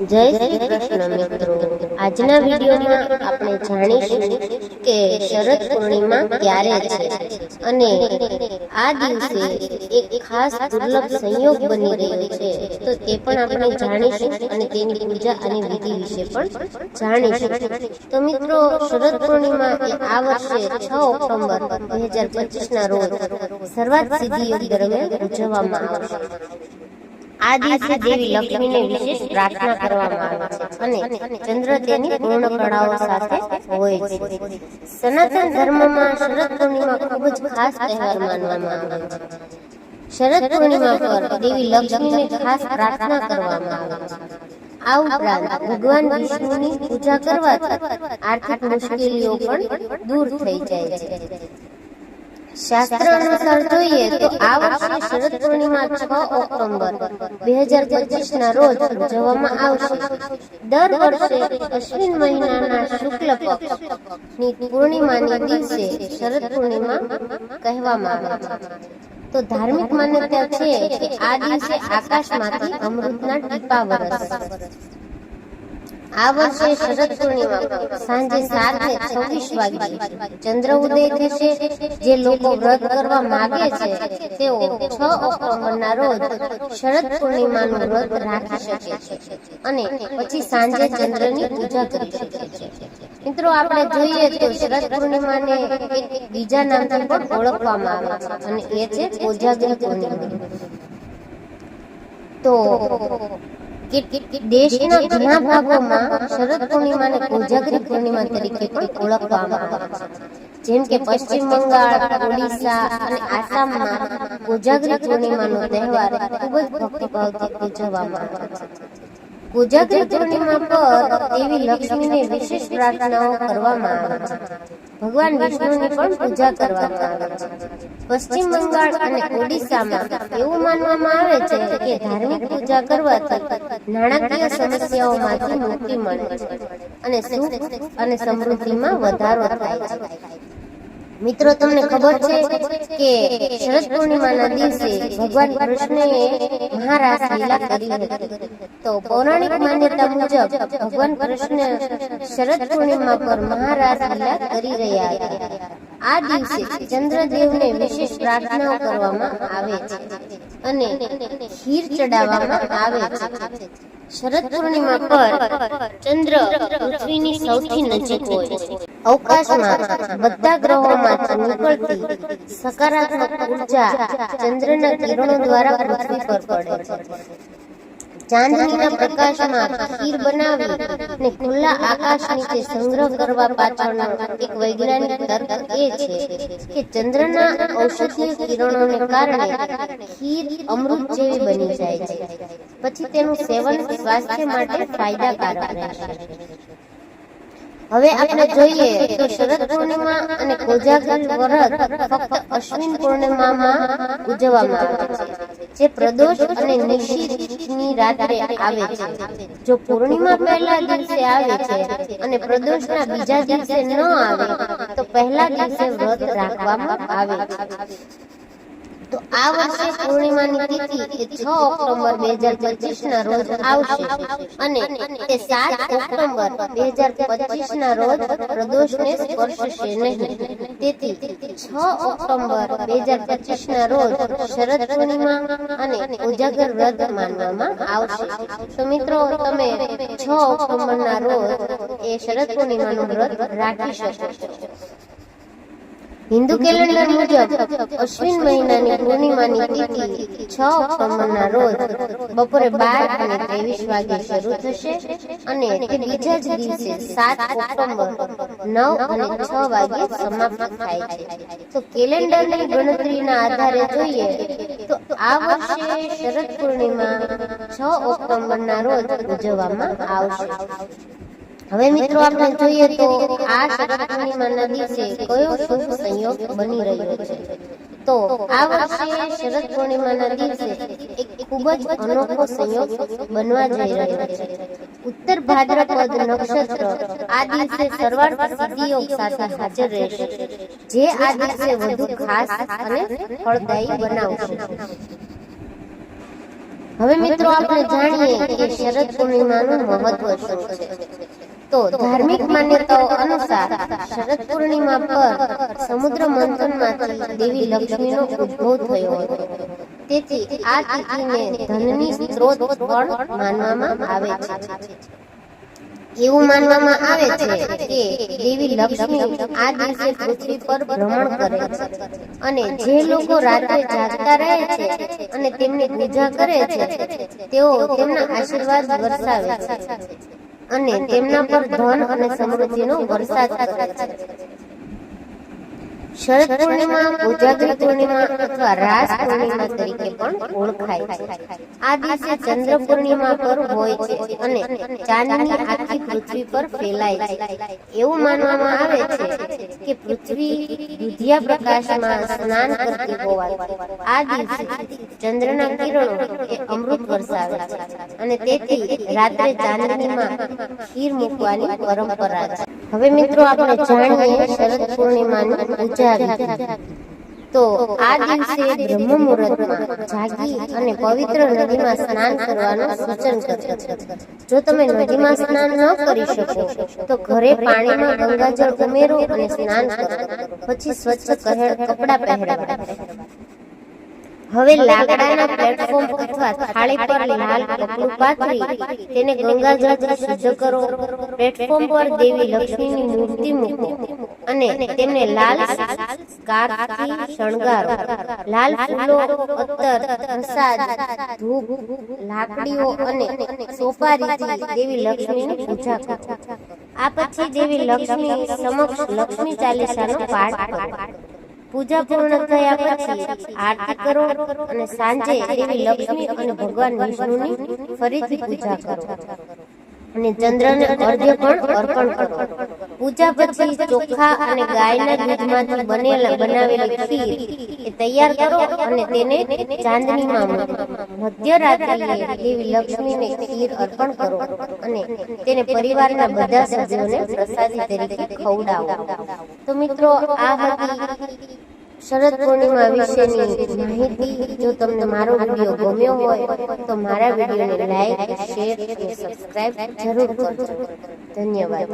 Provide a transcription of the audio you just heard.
જય શ્રી કૃષ્ણ મિત્રો. આજના વિડીયોમાં આપણે જાણીશું કે શરદ પૂર્ણિમા ક્યારે છે અને આ દિવસે એક ખાસ દુર્લભ સંયોગ બની રહ્યો છે. તો તે પણ આપણે જાણીશું અને તેની પૂજા અને વિધિ વિશે પણ જાણીશું. તો મિત્રો, શરદ પૂર્ણિમા એ આ વર્ષે છ ઓક્ટોબર બે હજાર પચીસ ના રોજ સર્વાત સિદ્ધિ યોગ દરમિયાન ઉજવવામાં આવશે આ દિવસે દેવી લક્ષ્મીને વિશેષ પ્રાર્થના કરવામાં આવે છે અને ચંદ્ર તેની પૂર્ણ કળાઓ સાથે હોય છે. સનાતન ધર્મમાં શરદ પૂર્ણિમા ખૂબ જ ખાસ તહેવાર માનવામાં આવે છે. શરદ પૂર્ણિમા પર દેવી લક્ષ્મીને ખાસ પ્રાર્થના કરવામાં આવે છે. આ ઉપરાંત ભગવાન વિષ્ણુની પૂજા કરવાથી આર્થિક મુશ્કેલીઓ પણ દૂર થઈ જાય છે. શાસ્ત્ર અનુસાર જોઈએ તો આ વર્ષે શરદ પૂર્ણિમા છ ઓક્ટોબર, બે હજાર પચીસ ના રોજ ઉજવવામાં આવશે. દર વર્ષે અશ્વિન મહિનાના શુક્લ પક્ષની પૂર્ણિમાની દિવસે શરદ પૂર્ણિમા કહેવામાં આવે છે. તો ધાર્મિક માન્યતા છે કે આ દિવસે આકાશમાંથી અમૃતના ટીપા વરસશે આ વર્ષે શરદ પૂર્ણિમા સાંજે સાત ને છવ્વીસ વાગે ચંદ્ર ઉદય થશે, જે લોકો વ્રત કરવા માંગે છે, તેઓ છ ઓક્ટોબર ના રોજ શરદ પૂર્ણિમાનું વ્રત રાખી શકે છે. અને પછી સાંજે ચંદ્રની પૂજા કરી શકે છે. મિત્રો, આપણે જોઈએ તો શરદ પૂર્ણિમાને એક બીજા નામથી પણ ઓળખવામાં આવે છે, અને એ છે કોજાગરી પૂર્ણિમા તો દેશના ઘણા ભાગોમાં શરદ પૂર્ણિમાને કોજાગરી પૂર્ણિમા તરીકે પણ ઓળખવામાં આવે છે. જેમ કે પશ્ચિમ બંગાળ, ઓડિશા અને આસામમાં કોજાગરી પૂર્ણિમાનો તહેવાર ખૂબ જ ભક્તિભાવથી ઉજવવામાં આવે છે. કોજાગરી પૂર્ણિમા પર દેવી લક્ષ્મીને વિશેષ પ્રાર્થનાઓ કરવામાં આવે છે. ભગવાન વિષ્ણુની પણ પૂજા કરવામાં આવે છે. પશ્ચિમ બંગાળ અને ઓડિશામાં એવું માનવામાં આવે છે કે ધાર્મિક પૂજા કરવાથી નાણાકીય સમસ્યાઓમાંથી મુક્તિ મળે છે અને સુખ અને સમૃદ્ધિમાં વધારો થાય છે. મિત્રો, તમને ખબર છે કે શરદ પૂર્ણિમાના દિવસે ભગવાન કૃષ્ણએ મહારાસ લીલા કરી હતી. તો પૌરાણિક માન્યતા મુજબ ભગવાન કૃષ્ણ શરદ પૂર્ણિમા પર મહારાસ લીલા કરી રહ્યા હતા. આ દિવસે ચંદ્રદેવને વિશેષ પ્રાર્થનાઓ કરવામાં આવે છે અને ખીર ચડાવવામાં આવે છે. શરદ પૂર્ણિમા પર ચંદ્ર પૃથ્વીની સૌથી નજીક હોય છે. અવકાશમાં બધા ગ્રહોમાંથી નીકળતી સકારાત્મક ઊર્જા ચંદ્રના કિરણો દ્વારા પૃથ્વી પર પડે છે. ચાંદનીના પ્રકાશમાં ખીર બનાવી અને ખુલ્લા આકાશ નીચે સંગ્રહ કરવા પાછળનો એક વૈજ્ઞાનિક તર્ક એ છે કે ચંદ્રના ઔષધીય કિરણોને કારણે ખીર અમૃત જેવી બની જાય છે. પછી તેનું સેવન સ્વાસ્થ્ય માટે ફાયદાકારક રહેશે. હવે આપણે જોઈએ તો શરદ પૂર્ણિમા અને કોજાગર વ્રત ફક્ત અશ્વિન પૂર્ણિમામાં ઉજવવામાં આવે છે. જે પ્રદોષ અને નિશિતની રાત્રે આવે છે. જો પૂર્ણિમા પહેલા દિવસે આવે છે અને પ્રદોષના બીજા દિવસે ન આવે, તો પહેલા દિવસે વ્રત રાખવામાં આવે છે. તો આ વર્ષે પૂર્ણિમાની તિથિ એ છ ઓક્ટોબર બે હજાર પચીસ ના રોજ આવશે. અને તે સાત ઓક્ટોબર બે હજાર પચીસ ના રોજ પ્રદોષને સ્પર્શશે નહીં. તેથી છ ઓક્ટોબર બે હજાર પચીસ ના રોજ શરદ પૂર્ણિમા અને ઉજાગર વ્રત માનવામાં આવશે. તો મિત્રો, તમે છ ઓક્ટોબર ના રોજ એ શરદ પૂર્ણિમાનું વ્રત રાખી શકો છો. હિન્દુ કેલેન્ડર મુજબ અશ્વિન મહિનાની પૂર્ણિમાની તિથિ છ ઓક્ટોબરના રોજ બપોરે બાર અને ત્રેવીસ વાગે શરૂ થશે અને તે બીજા જ દિવસે સાત ઓક્ટોબર નવ અને છ વાગે સમાપ્ત થાય છે. તો કેલેન્ડરની ગણતરીના આધારે જોઈએ તો આ વર્ષે શરદ પૂર્ણિમા છ ઓક્ટોબરના રોજ ઉજવવામાં આવશે. હવે મિત્રો આપણે જોઈએ તો આ શરદ પૂર્ણિમાના દિવસે કયો શુભ સંયોગ બની રહ્યો છે. તો આ વર્ષે શરદ પૂર્ણિમાના દિવસે એક ખૂબ જ અનોખો સંયોગ બનવા જઈ રહ્યો છે. ઉત્તર ભાદ્રપદ નક્ષત્ર આ દિવસે સર્વાર્થ સિદ્ધિ સાથે હાજર રહેશે, જે આ દિવસે વધુ ખાસ અને ફળદાયી બનાવશે. હવે મિત્રો આપણે જાણીએ કે શરદ પૂર્ણિમાનું મહત્વ શું છે. તો ધાર્મિક માન્યતાઓ અનુસાર શરદ પૂર્ણિમા પર સમુદ્ર મંથનમાંથી દેવી લક્ષ્મીનો ઉદ્ભવ થયો હતો. તેથી આ તિથિને ધનની સ્ત્રોત પણ માનવામાં આવે છે. એવું માનવામાં આવે છે કે દેવી લક્ષ્મી આ દિવસે પૃથ્વી પર ભ્રમણ કરે છે અને જે લોકો રાત્રે જાગતા રહે છે અને તેમની પૂજા કરે છે, તેઓ તેમના આશીર્વાદ વરસાવે છે. અને તેમના પર ધન અને સમૃદ્ધિનો વરસાદ કરે છે. શરદ પૂર્ણિમા કોજાગરી પૂર્ણિમા અથવા રાસ પૂર્ણિમા તરીકે પણ ઓળખાય છે. આ દિવસે ચંદ્ર પૂર્ણિમા પર હોય છે અને ચાંદની આખી પૃથ્વી પર ફેલાય છે. એવું માનવામાં આવે છે કે પૃથ્વી દુધિયા પ્રકાશમાં સ્નાન કરતી હોવાથી આ દિવસે ચંદ્રના કિરણો એ અમૃત વરસાવે છે અને તેથી રાત્રે ચાંદનીમાં ખીર મૂકવાની પરંપરા છે. હવે મિત્રો આપણે જાણીએ શરદ પૂર્ણિમાની પૂજા વિધિ તો આ દિવસે બ્રહ્મ મુહૂર્તમાં જાગી અને પવિત્ર નદીમાં સ્નાન કરવાનું સૂચન કરે જો તમે નદીમાં સ્નાન ન કરી શકો, તો ઘરે પાણીમાં ગંગાજળ ઉમેરો અને સ્નાન કરો. પછી સ્વચ્છ કહેર કપડાં પહેરવા. હવે લાકડાના પ્લેટફોર્મ અથવા થાળી પર લાલ કપડું પાથરી તેને ગંગાજળથી શુદ્ધ કરો. પ્લેટફોર્મ પર દેવી લક્ષ્મીની મૂર્તિ મૂકો. અને તેમને લાલ સ્કાર્ફથી શણગારો. લાલ ફૂલો અત્તર પ્રસાદ ધૂપ લાકડીઓ અને સોપારીથી દેવી લક્ષ્મીની પૂજા કરો. આ પછી દેવી લક્ષ્મી સમક્ષ લક્ષ્મી ચાલીસાનો પાઠ કરો. પૂજા પૂર્ણ થયા પછી આરતી કરો અને સાંજે દેવી લક્ષ્મી અને ભગવાન વિષ્ણુની ફરીથી પૂજા કરો. અને ચંદ્રને અર્ધ્ય પણ અર્પણ કરો. પૂજા પછી ચોખા અને ગાયના દૂધમાંથી બનેલા બનાવેલી ખીર એ તૈયાર કરો અને તેને ચાંદનીમાં મધ્યરાત્રિએ દેવી લક્ષ્મીને ખીર અર્પણ કરો અને તેને પરિવારના બધા સભ્યોને પ્રસાદી તરીકે ખવડાવો. તો મિત્રો, આ હતી શરદ પૂર્ણિમા વિશેની માહિતી. જો તમને મારો વીડિયો ગમ્યો હોય તો મારા વિડીયોને લાઈક શેર અને સબસ્ક્રાઇબ જરૂર કરજો. ધન્યવાદ.